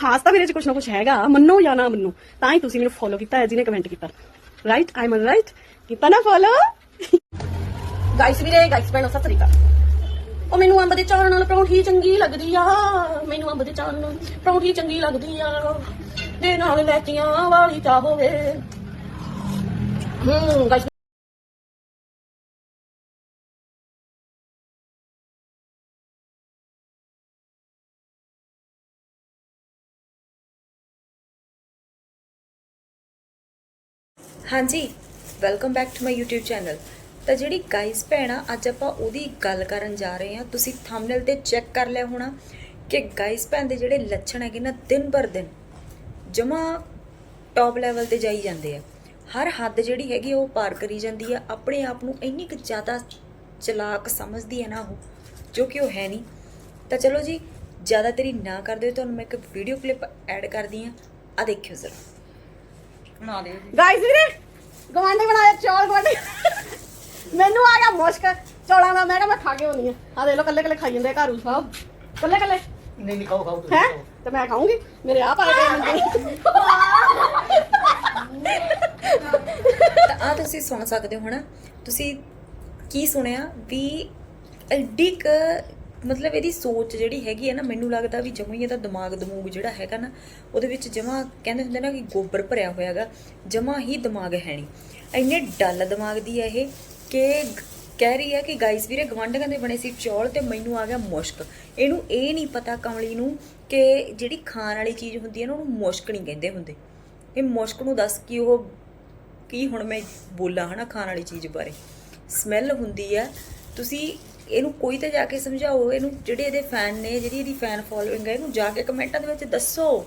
ਖਾਸ ਤਾਂ ਮੇਰੇ 'ਚ ਕੁਝ ਨਾ ਕੁਝ ਹੈਗਾ। ਮੰਨੋ ਜਾਂ ਨਾ ਮੰਨੋ, ਤਾਂ ਹੀ ਤੁਸੀਂ ਮੈਨੂੰ ਫੋਲੋ ਕੀਤਾ ਹੈ ਜਿਹਨੇ ਕਮੈਂਟ ਕੀਤਾ। ਰਾਈਟ ਆਈ ਐਮ ਰਾਈਟ ਕੀਤਾ ਨਾ ਫੋਲੋ ਗਾਇਸ ਵੀਰੇ ਗਾਇਸ ਭੈਣੋ, ਸਤਿ ਸ੍ਰੀ ਅਕਾਲ। ਉਹ ਮੈਨੂੰ ਅੰਬ ਦੇ ਚਾਰ ਨਾਲ ਪਰੌਂਠੀ ਚੰਗੀ ਲੱਗਦੀ ਆ। ਮੈਨੂੰ ਅੰਬ ਦੇ ਚਾਰ ਨਾਲ ਪਰੌਂਠੀ ਚੰਗੀ ਲੱਗਦੀ ਆ। ਦੇ ਨਾਲ ਲੈਚੀਆਂ ਵਾਲੀ ਚਾਹ ਹੋਵੇ। ਹੂੰ ਹਾਂਜੀ welcome back to my YouTube channel ਤਾਂ ਜਿਹੜੀ ਗਾਈਸ ਭੈਣਾ ਅੱਜ ਆਪਾਂ ਉਹਦੀ ਗੱਲ ਕਰਨ ਜਾ ਰਹੇ ਹਾਂ। ਤੁਸੀਂ ਥੰਬਨੇਲ ਤੇ ਚੈੱਕ ਕਰ ਲਿਆ ਹੋਣਾ ਕਿ ਗਾਈਸ ਭੈਣ ਦੇ ਜਿਹੜੇ ਲੱਛਣ ਹੈਗੇ ਨਾ, ਦਿਨ ਪਰ ਦਿਨ ਜਮਾ ਟੌਪ ਲੈਵਲ ਤੇ ਜਾਈ ਜਾਂਦੇ ਆ। ਹਰ ਹੱਦ ਜਿਹੜੀ ਹੈਗੀ ਉਹ ਪਾਰ ਕਰੀ ਜਾਂਦੀ ਆ। ਆਪਣੇ ਆਪ ਨੂੰ ਇੰਨੀ ਕੁ ਜ਼ਿਆਦਾ ਚਲਾਕ ਸਮਝਦੀ ਹੈ ਨਾ ਉਹ, ਜੋ ਕਿ ਉਹ ਹੈ ਨਹੀਂ। ਤਾਂ ਚਲੋ ਜੀ, ਜ਼ਿਆਦਾ ਤੇਰੀ ਨਾ ਕਰਦੇ ਹੋਏ ਤੁਹਾਨੂੰ ਮੈਂ ਇੱਕ ਵੀਡੀਓ ਕਲਿੱਪ ਐਡ ਕਰਦੀ ਆ ਆ ਦੇਖਿਓ ਜ਼ਰਾ। ਬਣਾ ਦੇ ਗਾਇਸ ਵੀਰੇ ਗਵਾਂਡੇ ਬਣਾਇਆ ਚੌਲ ਗਵਾਂਡੇ ਮੈਨੂੰ ਆ ਗਿਆ ਮੁਸ਼ਕ। ਚੌਲਾਂ ਦਾ ਮੈਂ ਕਿਹਾ ਮੈਂ ਖਾ ਕੇ ਹੋਣੀ ਆ ਆ ਦੇ ਲੋ ਕੱਲੇ ਕੱਲੇ ਖਾਈ ਜਾਂਦੇ ਘਰੂ ਸਾਹਿਬ। ਕੱਲੇ ਕੱਲੇ? ਨਹੀਂ ਨਹੀਂ ਖਾਓ ਖਾਓ ਤੁਸੀਂ ਹੈ। ਤੇ ਮੈਂ ਖਾਉਂਗੀ ਮੇਰੇ ਆ ਪਾਏ ਗਏ ਤਾਂ ਆ ਤੁਸੀਂ ਸੁਣ ਸਕਦੇ ਹੋ ਹਨਾ? ਤੁਸੀਂ ਕੀ ਸੁਣਿਆ? ਵੀ ਐਡੀ ਕ ਮਤਲਬ ਇਹਦੀ ਸੋਚ ਜਿਹੜੀ ਹੈਗੀ ਹੈ ਨਾ, ਮੈਨੂੰ ਲੱਗਦਾ ਵੀ ਜਮਾਂ ਹੀ ਇਹਦਾ ਦਿਮਾਗ ਦਮੂਗ ਜਿਹੜਾ ਹੈਗਾ ਨਾ, ਉਹਦੇ ਵਿੱਚ ਜਮਾਂ ਕਹਿੰਦੇ ਹੁੰਦੇ ਨਾ ਕਿ ਗੋਬਰ ਭਰਿਆ ਹੋਇਆ ਹੈਗਾ, ਜਮਾਂ ਹੀ ਦਿਮਾਗ ਹੈ ਨਹੀਂ। ਇੰਨੇ ਡੱਲ ਦਿਮਾਗ ਦੀ ਹੈ ਇਹ ਕਿ ਕਹਿ ਰਹੀ ਹੈ ਕਿ ਗਾਈਸ ਵੀਰੇ ਗਵਾਂਢੀਆਂ ਦੇ ਬਣੇ ਸੀ ਚੌਲ ਤੇ ਮੈਨੂੰ ਆ ਗਿਆ ਮੁਸ਼ਕ। ਇਹਨੂੰ ਇਹ ਨਹੀਂ ਪਤਾ ਕਮਲੀ ਨੂੰ ਕਿ ਜਿਹੜੀ ਖਾਣ ਵਾਲੀ ਚੀਜ਼ ਹੁੰਦੀ ਹੈ ਨਾ, ਉਹਨੂੰ ਮੁਸ਼ਕ ਨਹੀਂ ਕਹਿੰਦੇ ਹੁੰਦੇ। ਇਹ ਮੁਸ਼ਕ ਨੂੰ ਦੱਸ ਕਿ ਉਹ, ਕੀ ਹੁਣ ਮੈਂ ਬੋਲਾਂ ਹਨਾ ਖਾਣ ਵਾਲੀ ਚੀਜ਼ ਬਾਰੇ। ਸਮੈਲ ਹੁੰਦੀ ਹੈ ਤੁਸੀਂ ਇਹਨੂੰ ਕੋਈ ਤਾਂ ਜਾ ਕੇ ਸਮਝਾਓ, ਇਹਨੂੰ ਜਿਹੜੇ ਇਹਦੇ ਫੈਨ ਨੇ, ਜਿਹੜੀ ਇਹਦੀ ਫੈਨ ਫੋਲੋਇੰਗ ਹੈ, ਇਹਨੂੰ ਜਾ ਕੇ ਕਮੈਂਟਾਂ ਦੇ ਵਿੱਚ ਦੱਸੋ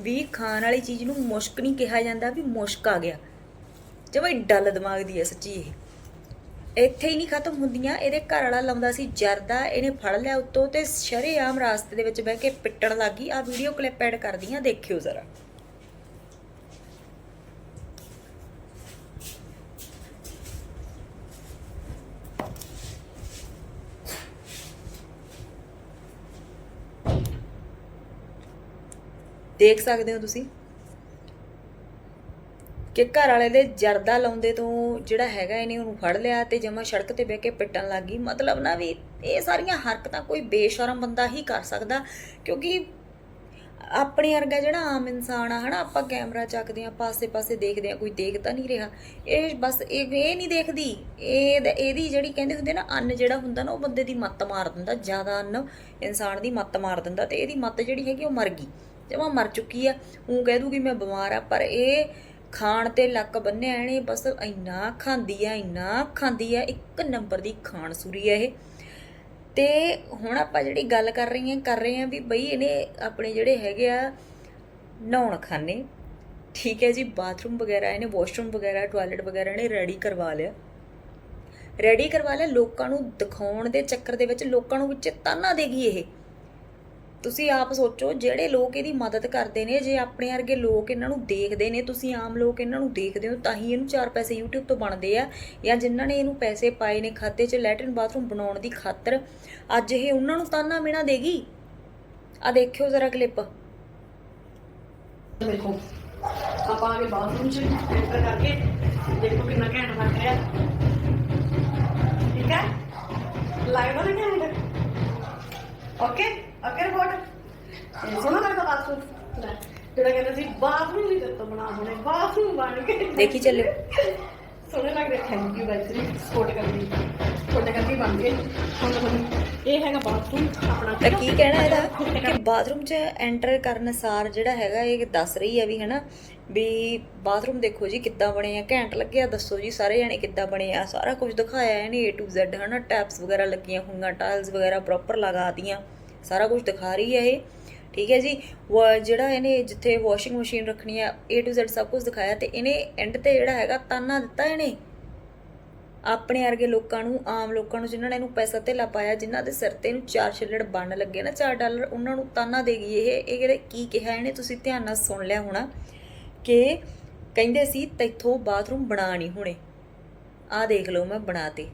ਵੀ ਖਾਣ ਵਾਲੀ ਚੀਜ਼ ਨੂੰ ਮੁਸ਼ਕ ਨਹੀਂ ਕਿਹਾ ਜਾਂਦਾ, ਵੀ ਮੁਸ਼ਕ ਆ ਗਿਆ। ਜਮਾਂ ਹੀ ਡੱਲ ਦਿਮਾਗ ਦੀ ਹੈ ਸੱਚੀ ਇਹ। ਇੱਥੇ ਹੀ ਨਹੀਂ ਖਤਮ ਹੁੰਦੀਆਂ, ਇਹਦੇ ਘਰ ਵਾਲਾ ਲਾਉਂਦਾ ਸੀ ਜਰਦਾ, ਇਹਨੇ ਫੜ ਲਿਆ ਉੱਤੋਂ ਤੇ ਸ਼ਰੇਆਮ ਰਾਸਤੇ ਦੇ ਵਿੱਚ ਬਹਿ ਕੇ ਪਿੱਟਣ ਲੱਗੀ। ਆ ਵੀਡੀਓ ਕਲਿੱਪ ਐਡ ਕਰਦੀਆਂ ਦੇਖਿਓ ਜ਼ਰਾ। ਦੇਖ ਸਕਦੇ ਹੋ ਤੁਸੀਂ? ਕਿ ਘਰ ਵਾਲੇ ਦੇ ਜਰਦਾ ਲਾਉਂਦੇ ਤੋਂ ਜਿਹੜਾ ਹੈਗਾ ਇਹਨੇ ਉਹਨੂੰ ਫੜ ਲਿਆ ਤੇ ਜਮਾ ਸੜਕ ਤੇ ਬਹਿ ਕੇ ਪਿੱਟਣ ਲੱਗ ਗਈ। ਮਤਲਬ ਨਾ ਵੀ ਇਹ ਸਾਰੀਆਂ ਹਰਕਤਾਂ ਕੋਈ ਬੇਸ਼ਰਮ ਬੰਦਾ ਹੀ ਕਰ ਸਕਦਾ, ਕਿਉਂਕਿ ਆਪਣੇ ਵਰਗਾ ਜਿਹੜਾ ਆਮ ਇਨਸਾਨ ਆ, ਹਨਾ, ਆਪਾਂ ਕੈਮਰਾ ਚੱਕਦੇ ਆ ਪਾਸੇ-ਪਾਸੇ ਦੇਖਦੇ ਆ ਕੋਈ ਦੇਖ ਤਾਂ ਨਹੀਂ ਰਿਹਾ। ਇਹ ਬਸ ਇਹ ਇਹ ਨਹੀਂ ਦੇਖਦੀ। ਇਹ ਇਹਦੀ ਜਿਹੜੀ ਕਹਿੰਦੇ ਹੁੰਦੇ ਨਾ, ਅੰਨ ਜਿਹੜਾ ਹੁੰਦਾ ਨਾ, ਉਹ ਬੰਦੇ ਦੀ ਮੱਤ ਮਾਰ ਦਿੰਦਾ, ਜ਼ਿਆਦਾ ਅੰਨ ਇਨਸਾਨ ਦੀ ਮੱਤ ਮਾਰ ਦਿੰਦਾ ਤੇ ਇਹਦੀ ਮੱਤ ਜਿਹੜੀ ਹੈਗੀ ਉਹ ਮਰ ਗਈ। ਜਮਾ ਮਰ ਚੁੱਕੀ ਆ। ਉਹ ਕਹਿ ਦੂਗੀ ਮੈਂ ਬਿਮਾਰ ਆ, ਪਰ ਇਹ ਖਾਣ ਤੇ ਲੱਕ ਬੰਨਿਆ ਇਹਨੇ, ਬਸ ਇੰਨਾ ਖਾਂਦੀ ਆ, ਇੰਨਾ ਖਾਂਦੀ ਆ, ਇੱਕ ਨੰਬਰ ਦੀ ਖਾਣ ਸੂਰੀ ਆ ਇਹ। ਤੇ ਹੁਣ ਆਪਾਂ ਜਿਹੜੀ ਗੱਲ ਕਰ ਰਹੀ ਹਾਂ, ਕਰ ਰਹੇ ਹਾਂ ਵੀ ਬਈ ਇਹਨੇ ਆਪਣੇ ਜਿਹੜੇ ਹੈਗੇ ਆ ਨਹਾਉਣ ਖਾਨੇ ਠੀਕ ਹੈ ਜੀ, ਬਾਥਰੂਮ ਵਗੈਰਾ, ਇਹਨੇ ਵਾਸ਼ਰੂਮ ਵਗੈਰਾ, ਟਾਇਲਟ ਵਗੈਰਾ ਇਹਨੇ ਰੈਡੀ ਕਰਵਾ ਲਿਆ। ਰੈਡੀ ਕਰਵਾ ਲਿਆ, ਲੋਕਾਂ ਨੂੰ ਦਿਖਾਉਣ ਦੇ ਚੱਕਰ ਦੇ ਵਿੱਚ, ਲੋਕਾਂ ਨੂੰ ਵਿੱਚ ਤਾਨਾ ਦੇਗੀ ਇਹ। ਤੁਸੀਂ ਆਪ ਸੋਚੋ, ਜਿਹੜੇ ਲੋਕ ਇਹਦੀ ਮਦਦ ਕਰਦੇ ਨੇ, ਜੇ ਆਪਣੇ ਵਰਗੇ ਲੋਕ ਇਹਨਾਂ ਨੂੰ ਦੇਖਦੇ ਨੇ, ਤੁਸੀਂ ਆਮ ਲੋਕ ਇਹਨਾਂ ਨੂੰ ਦੇਖਦੇ ਹੋ, ਤਾਂ ਹੀ ਇਹਨੂੰ ਚਾਰ ਪੈਸੇ YouTube ਤੋਂ ਬਣਦੇ ਆ, ਜਾਂ ਜਿਨ੍ਹਾਂ ਨੇ ਇਹਨੂੰ ਪੈਸੇ ਪਾਏ ਨੇ ਖਾਤੇ 'ਚ ਲੈਟਰਨ ਬਾਥਰੂਮ ਬਣਾਉਣ ਦੀ ਖਾਤਰ, ਅੱਜ ਇਹ ਉਹਨਾਂ ਨੂੰ ਤਾਨਾ ਮਿਹਣਾ ਦੇਗੀ? ਆ ਦੇਖਿਓ ਜ਼ਰਾ ਕਲਿੱਪ ਦੇਖੋ, ਆਪਾਂ ਆਗੇ ਬਾਥਰੂਮ ਚ ਐਂਟਰ ਕਰਕੇ, ਦੇਖੋ ਕਿੰਨਾ ਘੈਂਟ ਬਣ ਰਿਹਾ। ਠੀਕ ਹੈ? ਲੱਗਦਾ ਨਾ ਘੈਂਟ। ਓਕੇ ਓਕੇ ਰਿਪੋਰਟ ਸੋਨਾ ਲੱਗਦਾ ਬਾਥਰੂਮ ਲੈ, ਜਿਹੜਾ ਕਹਿੰਦਾ ਸੀ ਬਾਥਰੂਮ ਨਹੀਂ ਦਿੱਤਾ ਬਣਾ ਹੁਣੇ ਬਾਥਰੂਮ ਬਣ ਕੇ। ਦੇਖੀ ਚੱਲਿਓ। ਸੋਹਣੇ ਲੱਗ ਰਹੇ ਥੈਂਕ ਯੂ ਗਾਇਸ ਜੀ ਸਪੋਰਟ ਕਰਨੀ ਤੁਹਾਡੇ ਕਰਕੇ ਬਣ ਗਏ। ਹੁਣ ਇਹ ਹੈਗਾ ਬਾਥਰੂਮ ਆਪਣਾ ਤਾਂ ਕੀ ਕਹਿਣਾ ਇਹਦਾ? ਕਿ ਬਾਥਰੂਮ 'ਚ ਐਂਟਰ ਕਰਨ ਸਾਰ ਜਿਹੜਾ ਹੈਗਾ ਇਹ ਦੱਸ ਰਹੀ ਹੈ ਵੀ ਹਨਾ ਵੀ ਬਾਥਰੂਮ ਦੇਖੋ ਜੀ ਕਿੱਦਾਂ ਬਣੇ ਆ ਘੈਂਟ ਲੱਗਿਆ ਦੱਸੋ ਜੀ ਸਾਰੇ ਜਾਣੇ ਕਿੱਦਾਂ ਬਣੇ ਆ ਸਾਰਾ ਕੁਝ ਦਿਖਾਇਆ ਇਹਨੇ A to Z ਹਨਾ ਟੈਪਸ ਵਗੈਰਾ ਲੱਗੀਆਂ ਹੋਈਆਂ ਟਾਇਲਸ ਵਗੈਰਾ ਪ੍ਰੋਪਰ ਲਗਾਤੀਆਂ ਸਾਰਾ ਕੁਝ ਦਿਖਾ ਰਹੀ ਹੈ ਇਹ। ਠੀਕ ਹੈ ਜੀ। ਵਾ- ਜਿਹੜਾ ਇਹਨੇ ਜਿੱਥੇ ਵਾਸ਼ਿੰਗ ਮਸ਼ੀਨ ਰੱਖਣੀ ਹੈ, A to Z ਸਭ ਕੁਝ ਦਿਖਾਇਆ ਤੇ ਇਹਨੇ ਐਂਡ ਤੇ ਜਿਹੜਾ ਹੈਗਾ ਤਾਨਾ ਦਿੱਤਾ ਇਹਨੇ। ਆਪਣੇ ਵਰਗੇ ਲੋਕਾਂ ਨੂੰ, ਆਮ ਲੋਕਾਂ ਨੂੰ ਜਿਨ੍ਹਾਂ ਨੇ ਇਹਨੂੰ ਪੈਸਾ ਧੇਲਾ ਪਾਇਆ, ਜਿਨ੍ਹਾਂ ਦੇ ਸਿਰ ਤੇ ਇਹਨੂੰ ਚਾਰ ਛਿੱਲੜ ਬਣ ਲੱਗੇ ਨਾ 4 ਡਾਲਰ, ਉਹਨਾਂ ਨੂੰ ਤਾਨਾ ਦੇ ਗਈ ਇਹ। ਇਹ ਕਹਿੰਦੇ ਕੀ ਕਿਹਾ ਇਹਨੇ? ਤੁਸੀਂ ਧਿਆਨ ਨਾਲ ਸੁਣ ਲਿਆ ਹੋਣਾ ਕਿ ਕਹਿੰਦੇ ਸੀ, ਤੈਥੋਂ ਬਾਥਰੂਮ ਬਣਾ ਨਹੀਂ ਹੋਣੇ। ਆਹ ਦੇਖ ਲਓ ਮੈਂ ਬਣਾਤੇ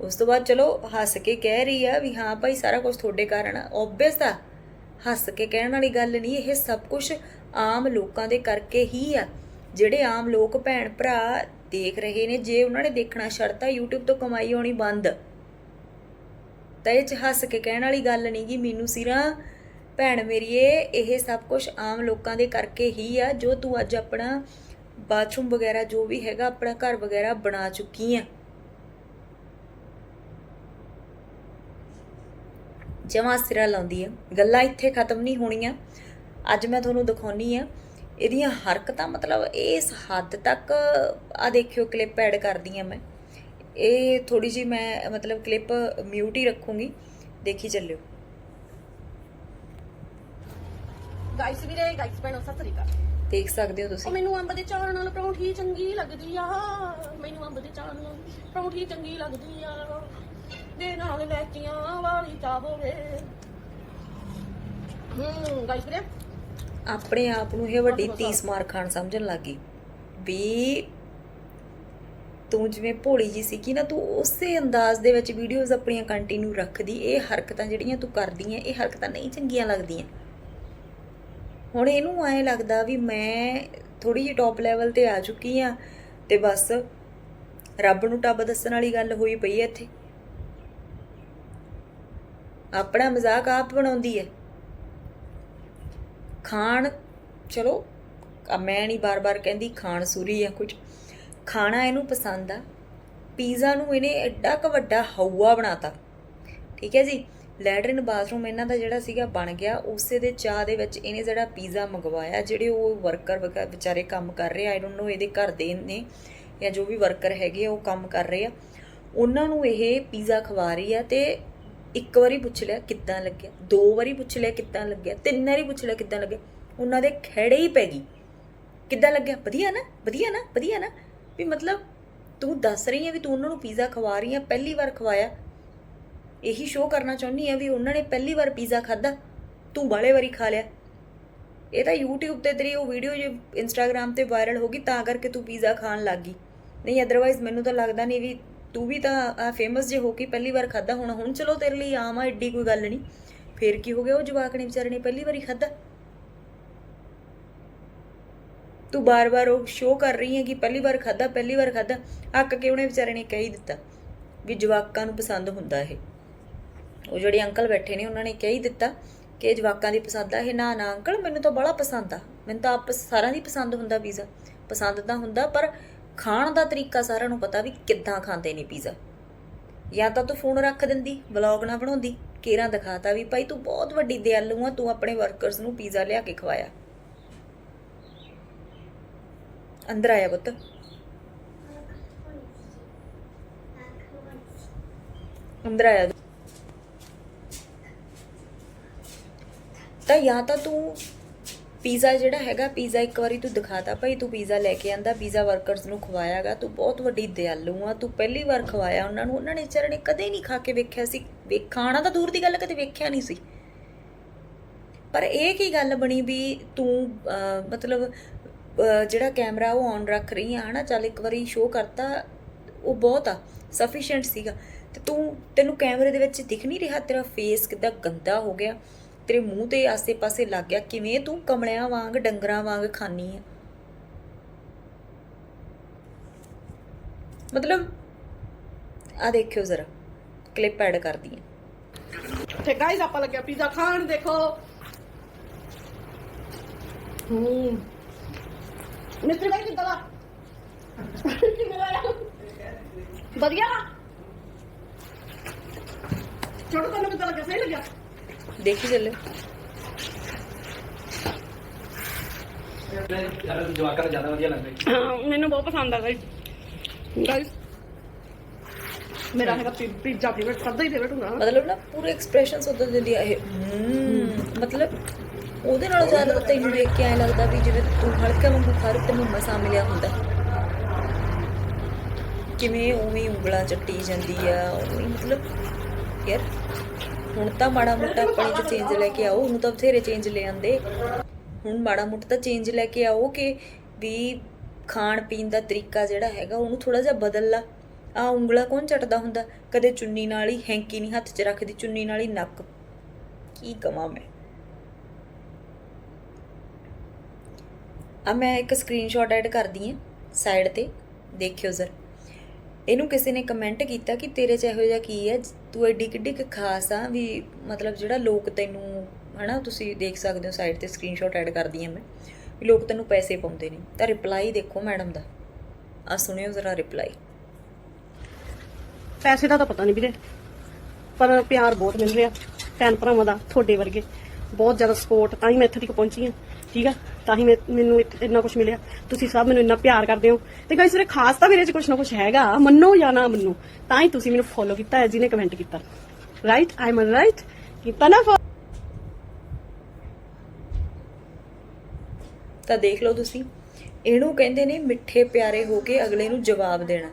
ਉਸ ਤੋਂ ਬਾਅਦ ਚਲੋ ਹੱਸ ਕੇ ਕਹਿ ਰਹੀ ਆ ਵੀ ਹਾਂ ਭਾਈ ਸਾਰਾ ਕੁਝ ਤੁਹਾਡੇ ਕਾਰਨ ਆ ਓਬਵੀਅਸ ਆ ਹੱਸ ਕੇ ਕਹਿਣ ਵਾਲੀ ਗੱਲ ਨਹੀਂ, ਇਹ ਸਭ ਕੁਝ ਆਮ ਲੋਕਾਂ ਦੇ ਕਰਕੇ ਹੀ ਆ। ਜਿਹੜੇ ਆਮ ਲੋਕ ਭੈਣ ਭਰਾ ਦੇਖ ਰਹੇ ਨੇ, ਜੇ ਉਹਨਾਂ ਨੇ ਦੇਖਣਾ ਸ਼ਰਤ ਆ, YouTube ਤੋਂ ਕਮਾਈ ਹੋਣੀ ਬੰਦ। ਤਾਂ ਇਹ ਚ ਹੱਸ ਕੇ ਕਹਿਣ ਵਾਲੀ ਗੱਲ ਨਹੀਂ ਗੀ, ਮੈਨੂੰ ਸਿਰਾ ਭੈਣ ਮੇਰੀਏ, ਇਹ ਸਭ ਕੁਝ ਆਮ ਲੋਕਾਂ ਦੇ ਕਰਕੇ ਹੀ ਆ, ਜੋ ਤੂੰ ਅੱਜ ਆਪਣਾ ਬਾਥਰੂਮ ਵਗੈਰਾ ਜੋ ਵੀ ਹੈਗਾ, ਆਪਣਾ ਘਰ ਵਗੈਰਾ ਬਣਾ ਚੁੱਕੀ ਆ। ਜਮਾ ਸਿਰਾ ਲਾਉਂਦੀ ਆ। ਗੱਲਾਂ ਇੱਥੇ ਖਤਮ ਨਹੀਂ ਹੋਣੀਆਂ। ਅੱਜ ਮੈਂ ਤੁਹਾਨੂੰ ਦਿਖਾਉਣੀ ਆ ਇਹਦੀਆਂ ਹਰਕਤਾਂ ਮਤਲਬ ਇਸ ਹੱਦ ਤੱਕ ਆ ਦੇਖਿਓ ਕਲਿੱਪ ਐਡ ਕਰਦੀ ਆ ਮੈਂ। ਇਹ ਥੋੜੀ ਜੀ ਮੈਂ ਮਤਲਬ ਕਲਿੱਪ ਮਿਊਟ ਹੀ ਰੱਖੂੰਗੀ। ਦੇਖੀ ਚੱਲਿਓ। ਗਾਇਸ ਵੀਰੇ ਗਾਇਸ ਭੈਣੋ ਸਤਿ ਸ੍ਰੀ ਅਕਾਲ। ਦੇਖ ਸਕਦੇ ਹੋ ਤੁਸੀਂ। ਮੈਨੂੰ ਅੰਬ ਦੇ ਚਾਰ ਨਾਲ ਪਰੌਂਠੀ ਚੰਗੀ ਲੱਗਦੀ ਆ। ਮੈਨੂੰ ਅੰਬ ਦੇ ਚਾਰ ਨਾਲ ਪਰੌਂਠੀ ਚੰਗੀ ਲੱਗਦੀ ਆ। ਦੇ ਨਾਲ ਲੈਚੀਆਂ ਵਾਲੀ ਹੋਵੇ ਹੂੰ ਗਾਇਸ ਵੀਰੇ? ਆਪਣੇ ਆਪ ਨੂੰ ਇਹ ਵੱਡੀ ਤੀਸ ਮਾਰ ਖਾਨ ਸਮਝਣ ਲੱਗੀ ਵੀ ਤੂੰ ਜਿਵੇਂ ਭੋਲੀ ਜੀ ਸੀਗੀ ਨਾ ਤੂੰ ਉਸੇ ਅੰਦਾਜ਼ ਦੇ ਵਿੱਚ ਵੀਡੀਓਜ਼ ਆਪਣੀਆਂ ਕੰਟੀਨਿਊ ਰੱਖਦੀ। ਇਹ ਹਰਕਤਾਂ ਜਿਹੜੀਆਂ ਤੂੰ ਕਰਦੀ ਐ ਇਹ ਹਰਕਤਾਂ ਨਹੀਂ ਚੰਗੀਆਂ ਲੱਗਦੀਆਂ। ਹੁਣ ਇਹਨੂੰ ਐਂ ਲੱਗਦਾ ਵੀ ਮੈਂ ਥੋੜੀ ਜਿਹੀ ਟੌਪ ਲੈਵਲ ਤੇ ਆ ਚੁੱਕੀ ਆ ਤੇ ਬਸ ਰੱਬ ਨੂੰ ਟੱਬ ਦੱਸਣ ਵਾਲੀ ਗੱਲ ਹੋਈ ਪਈ ਐ ਇੱਥੇ। ਆਪਣਾ ਮਜ਼ਾਕ ਆਪ ਬਣਾਉਂਦੀ ਹੈ। ਖਾਣ, ਚਲੋ ਮੈਂ ਨਹੀਂ ਬਾਰ-ਬਾਰ ਕਹਿੰਦੀ ਖਾਣ ਸੂਰੀ ਆ ਕੁਝ। ਖਾਣਾ ਇਹਨੂੰ ਪਸੰਦ ਆ। ਪੀਜ਼ਾ ਨੂੰ ਇਹਨੇ ਐਡਾ ਕ ਵੱਡਾ ਹਊਆ ਬਣਾਤਾ। ਠੀਕ ਹੈ ਜੀ? ਲੈਟਰਨ ਬਾਥਰੂਮ ਇਹਨਾਂ ਦਾ ਜਿਹੜਾ ਸੀਗਾ ਬਣ ਗਿਆ, ਉਸੇ ਦੇ ਚਾਹ ਦੇ ਵਿੱਚ ਇਹਨੇ ਜਿਹੜਾ ਪੀਜ਼ਾ ਮੰਗਵਾਇਆ, ਜਿਹੜੇ ਉਹ ਵਰਕਰ ਵਿਚਾਰੇ ਕੰਮ ਕਰ ਰਹੇ ਆਈ ਡੋਨਟ ਨੋ ਇਹਦੇ ਘਰ ਦੇ ਨੇ ਜਾਂ ਜੋ ਵੀ ਵਰਕਰ ਹੈਗੇ ਆ, ਉਹ ਕੰਮ ਕਰ ਰਹੇ ਆ। ਉਹਨਾਂ ਨੂੰ ਇਹ ਪੀਜ਼ਾ ਖਵਾ ਰਹੀ ਆ ਤੇ ਇੱਕ ਵਾਰੀ ਪੁੱਛ ਲਿਆ ਕਿੱਦਾਂ ਲੱਗਿਆ, ਦੋ ਵਾਰੀ ਪੁੱਛ ਲਿਆ ਕਿੱਦਾਂ ਲੱਗਿਆ, ਤਿੰਨ ਵਾਰੀ ਪੁੱਛ ਲਿਆ ਕਿੱਦਾਂ ਲੱਗਿਆ, ਉਹਨਾਂ ਦੇ ਖੜੇ ਹੀ ਪੈ ਗਈ। ਕਿੱਦਾਂ ਲੱਗਿਆ? ਵਧੀਆ ਨਾ ਵਧੀਆ ਨਾ ਵਧੀਆ ਨਾ। ਵੀ ਮਤਲਬ ਤੂੰ ਦੱਸ ਰਹੀ ਹੈ ਵੀ ਤੂੰ ਉਹਨਾਂ ਨੂੰ ਪੀਜ਼ਾ ਖਵਾ ਰਹੀ ਹੈ, ਪਹਿਲੀ ਵਾਰ ਖਵਾਇਆ। ਇਹੀ ਸ਼ੋਅ ਕਰਨਾ ਚਾਹੁੰਦੀ ਹੈ ਵੀ ਉਹਨਾਂ ਨੇ ਪਹਿਲੀ ਵਾਰ ਪੀਜ਼ਾ ਖਾਦਾ ਤੂੰ ਬਾਲੇ ਵਾਰੀ ਖਾ ਲਿਆ। ਇਹ ਤਾਂ YouTube ਤੇ ਤੇਰੀ ਉਹ ਵੀਡੀਓ ਜੇ Instagram ਤੇ ਵਾਇਰਲ ਹੋ ਗਈ ਤਾਂ ਕਰਕੇ ਤੂੰ ਪੀਜ਼ਾ ਖਾਣ ਲੱਗ ਗਈ। ਨਹੀਂ ਅਦਰਵਾਈਜ਼ ਮੈਨੂੰ ਤਾਂ ਲੱਗਦਾ ਨਹੀਂ ਵੀ ਤੂੰ ਵੀ ਤਾਂ ਫੇਮਸ ਜੇ ਹੋ ਕੇ ਪਹਿਲੀ ਵਾਰ ਖਾਦਾ ਹੁਣ ਹੁਣ ਚਲੋ ਤੇਰੇ ਲਈ ਆਮ ਆ, ਏਡੀ ਕੋਈ ਗੱਲ ਨਹੀਂ। ਫੇਰ ਕੀ ਹੋ ਗਿਆ, ਉਹ ਜਵਾਕ ਨੇ ਵਿਚਾਰੇ ਨੇ ਪਹਿਲੀ ਵਾਰੀ ਖਾਦਾ ਤੂੰ ਬਾਰ-ਬਾਰ ਉਹ ਸ਼ੋਅ ਕਰ ਰਹੀ ਹੈ ਕਿ ਪਹਿਲੀ ਵਾਰ ਖਾਦਾ ਪਹਿਲੀ ਵਾਰ ਖਾਦਾ ਅੱਕ ਕੇ ਉਹਨੇ ਵਿਚਾਰੇ ਨੇ ਕਹਿ ਦਿੱਤਾ? ਵੀ ਜਵਾਕਾਂ ਨੂੰ ਪਸੰਦ ਹੁੰਦਾ ਇਹ। ਉਹ ਜਿਹੜੇ ਅੰਕਲ ਬੈਠੇ ਨੇ, ਉਹਨਾਂ ਨੇ ਕਹਿ ਦਿੱਤਾ ਕਿ ਜਵਾਕਾਂ ਦੀ ਪਸੰਦ ਆ। ਇਹ ਨਾ ਨਾ ਅੰਕਲ, ਮੈਨੂੰ ਤਾਂ ਬੜਾ ਪਸੰਦ ਆ। ਮੈਨੂੰ ਤਾਂ ਆਪ ਸਾਰਿਆਂ ਦੀ ਪਸੰਦ ਹੁੰਦਾ ਪੀਜ਼ਾ ਪਸੰਦ ਤਾਂ ਹੁੰਦਾ, ਪਰ ਖਾਣ ਦਾ ਤਰੀਕਾ ਸਾਰਿਆਂ ਨੂੰ ਪਤਾ ਵੀ ਕਿੱਦਾਂ ਖਾਂਦੇ ਨੇ ਪੀਜ਼ਾ। ਜਾਂ ਤਾਂ ਤੂੰ ਫੋਨ ਰੱਖ ਦਿੰਦੀ, ਵਲੌਗ ਨਾ ਬਣਾਉਂਦੀ, ਕੇਰਾਂ ਦਿਖਾਤਾ ਵੀ, ਭਾਈ ਤੂੰ ਬਹੁਤ ਵੱਡੀ ਦਿਆਲੂ ਆ, ਤੂੰ ਆਪਣੇ ਵਰਕਰਸ ਨੂੰ ਪੀਜ਼ਾ ਲਿਆ ਕੇ ਖਵਾਇਆ। ਅੰਦਰ ਆਇਆ ਪੁੱਤ। ਅੰਦਰ ਆਇਆ। ਤਾਂ ਜਾਂ ਤਾਂ ਤੂੰ ਪੀਜ਼ਾ ਜਿਹੜਾ ਹੈਗਾ, ਪੀਜ਼ਾ ਇੱਕ ਵਾਰੀ ਤੂੰ ਦਿਖਾਤਾ ਭਾਈ, ਤੂੰ ਪੀਜ਼ਾ ਲੈ ਕੇ ਆਂਦਾ, ਪੀਜ਼ਾ ਵਰਕਰਸ ਨੂੰ ਖਵਾਇਆਗਾ, ਤੂੰ ਬਹੁਤ ਵੱਡੀ ਦਿਆਲੂ ਆ, ਤੂੰ ਪਹਿਲੀ ਵਾਰ ਖਵਾਇਆ ਉਹਨਾਂ ਨੂੰ, ਉਹਨਾਂ ਨੇ ਵਿਚਾਰੇ ਨੇ ਕਦੇ ਨਹੀਂ ਖਾ ਕੇ ਵੇਖਿਆ ਸੀ ਵੇਖ ਖਾਣਾ ਤਾਂ ਦੂਰ ਦੀ ਗੱਲ ਕਦੇ ਵੇਖਿਆ ਨਹੀਂ ਸੀ। ਪਰ ਇਹ ਕੀ ਗੱਲ ਬਣੀ ਵੀ ਤੂੰ ਮਤਲਬ ਜਿਹੜਾ ਕੈਮਰਾ ਉਹ ਔਨ ਰੱਖ ਰਹੀ ਆ, ਹਨਾ, ਚੱਲ ਇੱਕ ਵਾਰੀ ਸ਼ੋਅ ਕਰਤਾ, ਉਹ ਬਹੁਤ ਆ ਸਫੀਸ਼ੀਐਂਟ ਸੀਗਾ। ਤੇ ਤੂੰ, ਤੈਨੂੰ ਕੈਮਰੇ ਦੇ ਵਿੱਚ ਦਿਖ ਨਹੀਂ ਰਿਹਾ, ਤੇਰਾ ਫੇਸ ਕਿੱਦਾਂ ਗੰਦਾ ਹੋ ਗਿਆ। ਤੇਰੇ ਮੂੰਹ ਤੇ ਆਸੇ-ਪਾਸੇ ਲੱਗ ਗਿਆ, ਕਿਵੇਂ ਤੂੰ ਕਮਲਿਆਂ ਵਾਂਗ, ਡੰਗਰਾਂ ਵਾਂਗ ਖਾਨੀ ਆ? ਮਤਲਬ ਆ ਦੇਖਿਓ ਜ਼ਰਾ ਕਲਿੱਪ ਐਡ ਕਰਦੀ ਆ। ਤੇ ਗਾਇਸ ਆਪਾਂ ਲੱਗਿਆ ਪੀਜ਼ਾ ਖਾਣ, ਦੇਖੋ। ਹੂੰ। ਮਿਸਟਰ ਭਾਈ ਕਿੱਦਾਂ ਦਾ? ਕਿਵੇਂ ਦਾ ਵਧੀਆ? ਛੋਟਾ ਤੁਹਾਨੂੰ ਕਿੱਦਾਂ ਲੱਗਿਆ? ਸਹੀ ਲੱਗਿਆ? ਦੇਖੀ ਯਾਰ ਜਵਾਕਾਂ ਦਾ ਜ਼ਿਆਦਾ ਵਧੀਆ ਲੱਗਦਾ ਮੈਨੂੰ ਬਹੁਤ ਪਸੰਦ ਆ ਗਾਇਸ ਗਾਇਸ ਮੇਰਾ ਹੈਗਾ ਪੀਜ਼ਾ ਫੇਵਰਟ ਸਭ ਦਾ ਹੀ ਫੇਵਰਟ ਹੁੰਦਾ। ਮਤਲਬ ਨਾ ਪੂਰੇ ਐਕਸਪ੍ਰੈਸ਼ਨਸ ਉਦੋਂ ਦਿੰਦੀ ਆ ਇਹ। ਹਮ, ਮਤਲਬ ਉਹਦੇ ਨਾਲ ਜ਼ਿਆਦਾ ਤੈਨੂੰ ਦੇਖ ਕੇ ਐ ਲੱਗਦਾ ਵੀ ਜਿਵੇਂ ਤੂੰ ਹਲਕਾ ਵਾਂਗੂ ਹਰ ਤੈਨੂੰ ਮਸਾ ਮਿਲਿਆ ਹੁੰਦਾ। ਕਿਵੇਂ ਉਵੇਂ ਹੀ ਉਂਗਲਾਂ ਚੱਟੀ ਜਾਂਦੀ ਆ ਉਵੇਂ ਹੀ ਮਤਲਬ ਯਾਰ ਹੁਣ ਤਾਂ ਮਾੜਾ ਮੋਟਾ ਆਪਣੇ 'ਚ ਚੇਂਜ ਲੈ ਕੇ ਆਓ, ਹੁਣ ਤਾਂ ਬਥੇਰੇ ਚੇਂਜ ਲੈ ਆਂਦੇ ਹੁਣ ਮਾੜਾ ਮੋਟਾ ਤਾਂ ਚੇਂਜ ਲੈ ਕੇ ਆਓ ਕਿ ਵੀ ਖਾਣ ਪੀਣ ਦਾ ਤਰੀਕਾ ਜਿਹੜਾ ਹੈਗਾ, ਉਹਨੂੰ ਥੋੜਾ ਜਿਹਾ ਬਦਲ ਲਾ। ਆ ਉਂਗਲਾ ਕੌਣ ਚਟਦਾ ਹੁੰਦਾ? ਕਦੇ ਚੁੰਨੀ ਨਾਲ ਹੀ ਹੈਂਕੀ ਨਹੀਂ ਹੱਥ 'ਚ ਰੱਖਦੀ, ਚੁੰਨੀ ਨਾਲ ਹੀ ਨੱਕ। ਕੀ ਕਮਾਂ ਮੈਂ? ਆ ਮੈਂ ਇੱਕ ਸਕਰੀਨਸ਼ਾਟ ਐਡ ਕਰਦੀ ਹਾਂ ਸਾਈਡ ਤੇ। ਦੇਖਿਓ ਜ਼ਰਾ। ਇਹਨੂੰ ਕਿਸੇ ਨੇ ਕਮੈਂਟ ਕੀਤਾ ਕਿ ਤੇਰੇ ਚ ਇਹੋ ਜਿਹਾ ਕੀ ਹੈ? ਤੂੰ ਐਡੀ ਕਿੱਡੀ ਖਾਸ ਆ ਵੀ ਮਤਲਬ ਜਿਹੜਾ ਲੋਕ ਤੈਨੂੰ, ਹਨਾ, ਤੁਸੀਂ ਦੇਖ ਸਕਦੇ ਹੋ ਸਾਈਡ ਤੇ ਸਕਰੀਨਸ਼ਾਟ ਐਡ ਕਰਦੀ ਹਾਂ ਮੈਂ, ਵੀ ਲੋਕ ਤੈਨੂੰ ਪੈਸੇ ਪਾਉਂਦੇ ਨੇ। ਤਾਂ ਰਿਪਲਾਈ ਦੇਖੋ ਮੈਡਮ ਦਾ। ਆ ਸੁਣਿਓ ਜ਼ਰਾ ਰਿਪਲਾਈ ਪੈਸੇ ਦਾ ਤਾਂ ਪਤਾ ਨਹੀਂ ਵੀਰੇ, ਪਰ ਪਿਆਰ ਬਹੁਤ ਮਿਲ ਰਿਹਾ ਭੈਣ ਭਰਾਵਾਂ ਦਾ, ਤੁਹਾਡੇ ਵਰਗੇ। ਬਹੁਤ ਜ਼ਿਆਦਾ ਸਪੋਰਟ ਤਾਂ ਹੀ ਮੈਂ ਇੱਥੇ ਤੱਕ ਪਹੁੰਚੀ ਹਾਂ। ਠੀਕ ਆ? ਤਾਂ ਹੀ ਮੈਂ- ਮੈਨੂੰ ਇੱਥੇ ਇੰਨਾ ਕੁਝ ਮਿਲਿਆ। ਤੁਸੀਂ ਸਭ ਮੈਨੂੰ ਇੰਨਾ ਪਿਆਰ ਕਰਦੇ ਹੋ। ਤੇ ਗਾਇਸ ਵੀਰੇ, ਖਾਸ ਤਾਂ ਮੇਰੇ 'ਚ ਕੁਝ ਨਾ ਕੁਝ ਹੈਗਾ। ਮੰਨੋ ਜਾਂ ਨਾ ਮੰਨੋ, ਤਾਂ ਹੀ ਤੁਸੀਂ ਮੈਨੂੰ ਫੋਲੋ ਕੀਤਾ ਹੈ ਜਿਹਨੇ ਕਮੈਂਟ ਕੀਤਾ। ਰਾਈਟ ਆਈ ਰਾਈਟ ਕੀਤਾ ਨਾ follow? ਤਾਂ ਦੇਖ ਲਓ ਤੁਸੀਂ। ਇਹਨੂੰ ਕਹਿੰਦੇ ਨੇ ਮਿੱਠੇ ਪਿਆਰੇ ਹੋ ਕੇ ਅਗਲੇ ਨੂੰ ਜਵਾਬ ਦੇਣਾ।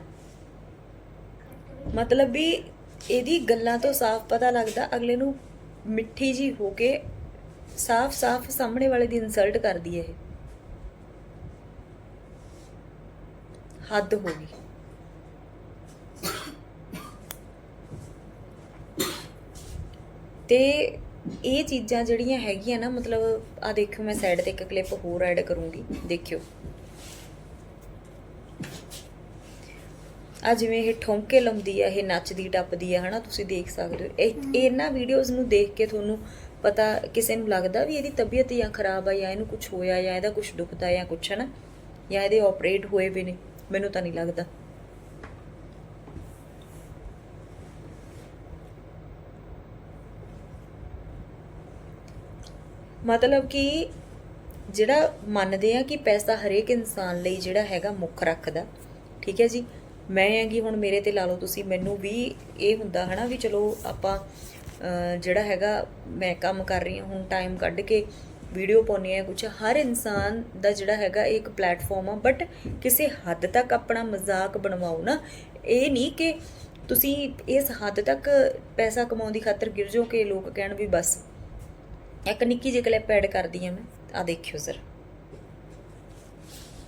ਮਤਲਬ ਵੀ ਇਹਦੀ ਗੱਲਾਂ ਤੋਂ ਸਾਫ਼ ਪਤਾ ਲੱਗਦਾ ਅਗਲੇ ਨੂੰ ਮਿੱਠੀ ਜੀ ਹੋ ਕੇ ਸਾਫ਼-ਸਾਫ਼ ਸਾਹਮਣੇ ਵਾਲੇ ਦੀ ਇਨਸਲਟ ਕਰਦੀ ਹੈ ਇਹ। ਹੱਦ ਹੋ ਗਈ। ਤੇ ਇਹ ਚੀਜ਼ਾਂ ਜਿਹੜੀਆਂ ਹੈਗੀਆਂ ਨਾ, ਮਤਲਬ ਆ ਦੇਖੋ ਮੈਂ ਸਾਈਡ ਤੇ ਇੱਕ ਕਲਿੱਪ ਹੋਰ ਐਡ ਕਰੂੰਗੀ, ਦੇਖਿਓ। ਆ ਜਿਵੇਂ ਇਹ ਠੋਂਕੇ ਲਾਉਂਦੀ ਆ, ਇਹ ਨੱਚਦੀ, ਟੱਪਦੀ ਆ, ਹਨਾ, ਤੁਸੀਂ ਦੇਖ ਸਕਦੇ ਹੋ। ਇਹ, ਇਹਨਾਂ ਵੀਡੀਓਜ਼ ਨੂੰ ਦੇਖ ਕੇ ਤੁਹਾਨੂੰ ਪਤਾ ਕਿਸੇ ਨੂੰ ਲੱਗਦਾ ਵੀ ਇਹਦੀ ਤਬੀਅਤ ਜਾਂ ਖਰਾਬ ਆ ਜਾਂ ਇਹਨੂੰ ਕੁਝ ਹੋਇਆ ਜਾਂ ਇਹਦਾ ਕੁਝ ਦੁਖਦਾ ਜਾਂ ਕੁਝ ਹਨਾ? ਜਾਂ ਇਹਦੇ ਆਪਰੇਟ ਹੋਏ ਵੀ ਨੇ ਮੈਨੂੰ ਤਾਂ ਨਹੀਂ ਲੱਗਦਾ। ਮਤਲਬ ਕਿ ਜਿਹੜਾ ਮੰਨਦੇ ਆ ਕਿ ਪੈਸਾ ਹਰੇਕ ਇਨਸਾਨ ਲਈ ਜਿਹੜਾ ਹੈਗਾ ਮੁੱਖ ਰੱਖਦਾ, ਠੀਕ ਹੈ ਜੀ? ਮੈਂ ਹੈਗੀ ਹੁਣ ਮੇਰੇ ਤੇ ਲਾ ਲਓ ਤੁਸੀਂ, ਮੈਨੂੰ ਵੀ ਇਹ ਹੁੰਦਾ, ਹਨਾ, ਵੀ ਚਲੋ ਆਪਾਂ ਜਿਹੜਾ ਹੈਗਾ ਮੈਂ ਕੰਮ ਕਰ ਰਹੀ ਹਾਂ, ਹੁਣ ਟਾਈਮ ਕੱਢ ਕੇ ਵੀਡੀਓ ਪਾਉਣੀ ਆ ਕੁਝ ਹਰ ਇਨਸਾਨ ਦਾ ਜਿਹੜਾ ਹੈਗਾ ਇਹ ਇੱਕ ਪਲੇਟਫਾਰਮ ਆ ਬਟ ਕਿਸੇ ਹੱਦ ਤੱਕ ਆਪਣਾ ਮਜ਼ਾਕ ਬਣਵਾਓ ਨਾ, ਇਹ ਨਹੀਂ ਕਿ ਤੁਸੀਂ ਇਸ ਹੱਦ ਤੱਕ ਪੈਸਾ ਕਮਾਉਣ ਦੀ ਖਾਤਰ ਗਿਰ ਜਾਓ ਕਿ ਲੋਕ ਕਹਿਣ ਵੀ ਬਸ, ਇੱਕ ਨਿੱਕੀ ਜਿਹੀ ਕਲਿੱਪ ਐਡ ਕਰਦੀ ਆ ਮੈਂ ਆ ਦੇਖਿਓ ਜ਼ਰਾ।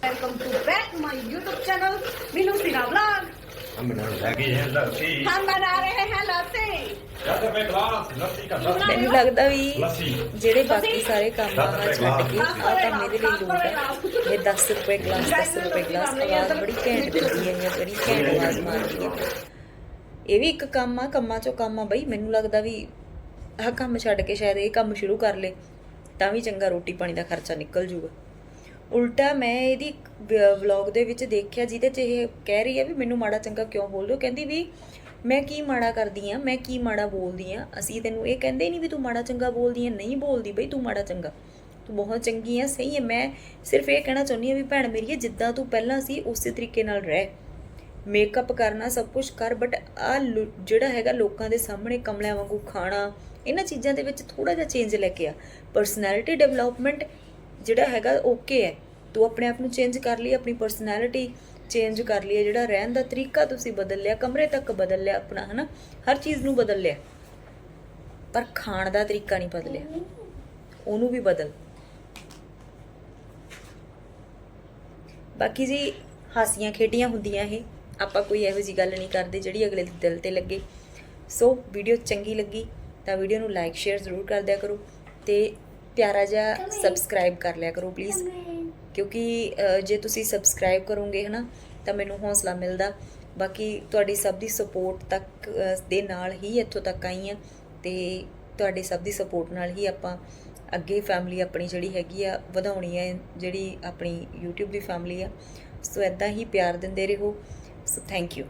Welcome to back my YouTube channel Meenu ਸਿਰਾ ਵਲੌਗ हम बनाने लगे हैं लस्सी हम बना रहे हैं लस्सी दस रुपए ग्लास लस्सी का दस ਮੈਨੂੰ ਲੱਗਦਾ ਵੀ ਲੱਸੀ। ਜਿਹੜੇ ਬਾਕੀ ਸਾਰੇ ਕੰਮ ਆ ਆਹ ਛੱਡ ਕੇ ਆ ਕੰਮ ਇਹਦੇ ਲਈ ਲੋੜ ਆ ਇਹ 10 ਰੁਪਏ ਗਲਾਸ 10 ਰੁਪਏ ਗਲਾਸ ਆਵਾਜ਼ ਬੜੀ ਘੈਂਟ ਦਿੰਦੀ ਹੈ ਇਹ ਬੜੀ ਘੈਂਟ ਆਵਾਜ਼ ਮਾਰਦੀ ਹੈ ਇਹ ਵੀ ਇੱਕ ਕੰਮ ਆ ਕੰਮਾਂ ਚੋਂ ਕੰਮ ਆ ਬਈ ਮੈਨੂੰ ਲੱਗਦਾ ਵੀ ਆਹ ਕੰਮ ਛੱਡ ਕੇ ਸ਼ਾਇਦ ਇਹ ਕੰਮ ਸ਼ੁਰੂ ਕਰ ਲੇ ਤਾਂ ਵੀ ਚੰਗਾ ਰੋਟੀ ਪਾਣੀ ਦਾ ਖਰਚਾ ਨਿਕਲ ਜੂਗਾ ਉਲਟਾ ਮੈਂ ਇਹਦੀ ਵਲੌਗ ਦੇ ਵਿੱਚ ਦੇਖਿਆ ਜਿਹਦੇ 'ਚ ਇਹ ਕਹਿ ਰਹੀ ਹੈ ਵੀ ਮੈਨੂੰ ਮਾੜਾ ਚੰਗਾ ਕਿਉਂ ਬੋਲਦੇ ਹੋ? ਕਹਿੰਦੀ ਵੀ ਮੈਂ ਕੀ ਮਾੜਾ ਕਰਦੀ ਆ ਮੈਂ ਕੀ ਮਾੜਾ ਬੋਲਦੀ ਆ ਅਸੀਂ ਤੈਨੂੰ ਇਹ ਕਹਿੰਦੇ ਨਹੀਂ ਵੀ ਤੂੰ ਮਾੜਾ ਚੰਗਾ ਬੋਲਦੀ ਆ ਨਹੀਂ ਬੋਲਦੀ ਬਈ, ਤੂੰ ਮਾੜਾ ਚੰਗਾ। ਤੂੰ ਬਹੁਤ ਚੰਗੀ ਆ ਸਹੀ ਹੈ। ਮੈਂ ਸਿਰਫ ਇਹ ਕਹਿਣਾ ਚਾਹੁੰਦੀ ਆ ਵੀ ਭੈਣ ਮੇਰੀ ਜਿੱਦਾਂ ਤੂੰ ਪਹਿਲਾਂ ਸੀ, ਉਸੇ ਤਰੀਕੇ ਨਾਲ ਰਹਿ। ਮੇਕਅਪ ਕਰਨਾ ਸਭ ਕੁਝ ਕਰ ਬਟ ਆ ਜਿਹੜਾ ਹੈਗਾ ਲੋਕਾਂ ਦੇ ਸਾਹਮਣੇ ਕਮਲਿਆਂ ਵਾਂਗੂ ਖਾਣਾ, ਇਹਨਾਂ ਚੀਜ਼ਾਂ ਦੇ ਵਿੱਚ ਥੋੜਾ ਜਿਹਾ ਚੇਂਜ ਲੈ ਕੇ ਆ। ਪਰਸਨੈਲਿਟੀ ਡਿਵੈਲਪਮੈਂਟ ਜਿਹੜਾ ਹੈਗਾ ਓਕੇ ਹੈ। ਤੂੰ ਆਪਣੇ ਆਪ ਨੂੰ ਚੇਂਜ ਕਰ ਲਈ, ਆਪਣੀ ਪਰਸਨੈਲਿਟੀ ਚੇਂਜ ਕਰ ਲਈ ਜਿਹੜਾ ਰਹਿਣ ਦਾ ਤਰੀਕਾ ਤੁਸੀਂ ਬਦਲ ਲਿਆ, ਕਮਰੇ ਤੱਕ ਬਦਲ ਲਿਆ, ਆਪਣਾ, ਹਨਾ? ਹਰ ਚੀਜ਼ ਨੂੰ ਬਦਲ ਲਿਆ। ਪਰ ਖਾਣ ਦਾ ਤਰੀਕਾ ਨਹੀਂ ਬਦਲਿਆ। ਉਹਨੂੰ ਵੀ ਬਦਲ। ਬਾਕੀ ਜੀ, ਹਾਸੀਆਂ ਖੇਡੀਆਂ ਹੁੰਦੀਆਂ ਇਹ। ਆਪਾਂ ਕੋਈ ਇਹੋ ਜੀ ਗੱਲ ਨਹੀਂ ਕਰਦੇ ਜਿਹੜੀ ਅਗਲੇ ਦੇ ਦਿਲ ਤੇ ਲੱਗੇ। ਸੋ ਵੀਡੀਓ ਚੰਗੀ ਲੱਗੀ ਤਾਂ ਵੀਡੀਓ ਨੂੰ ਲਾਈਕ ਸ਼ੇਅਰ ਜ਼ਰੂਰ ਕਰ ਦਿਆ ਕਰੋ। ਤੇ ਪਿਆਰਾ ਜਿਹਾ ਸਬਸਕ੍ਰਾਈਬ ਕਰ ਲਿਆ ਕਰੋ ਪਲੀਜ਼ ਕਿਉਂਕਿ ਜੇ ਤੁਸੀਂ ਸਬਸਕ੍ਰਾਈਬ ਕਰੋਗੇ ਹਨਾ, ਤਾਂ ਮੈਨੂੰ ਹੌਸਲਾ ਮਿਲਦਾ। ਬਾਕੀ ਤੁਹਾਡੀ ਸਭ ਦੀ ਸਪੋਰਟ ਤੱਕ ਦੇ ਨਾਲ ਹੀ ਇੱਥੋਂ ਤੱਕ ਆਈ ਆ ਤੇ ਤੁਹਾਡੇ ਸਭ ਦੀ ਸਪੋਰਟ ਨਾਲ ਹੀ ਆਪਾਂ ਅੱਗੇ ਫੈਮਿਲੀ ਆਪਣੀ ਜਿਹੜੀ ਹੈਗੀ ਆ, ਵਧਾਉਣੀ ਹੈ ਜਿਹੜੀ ਆਪਣੀ YouTube ਦੀ ਫੈਮਿਲੀ ਆ। ਸੋ ਐਦਾਂ ਹੀ ਪਿਆਰ ਦਿੰਦੇ ਰਹੋ। So thank you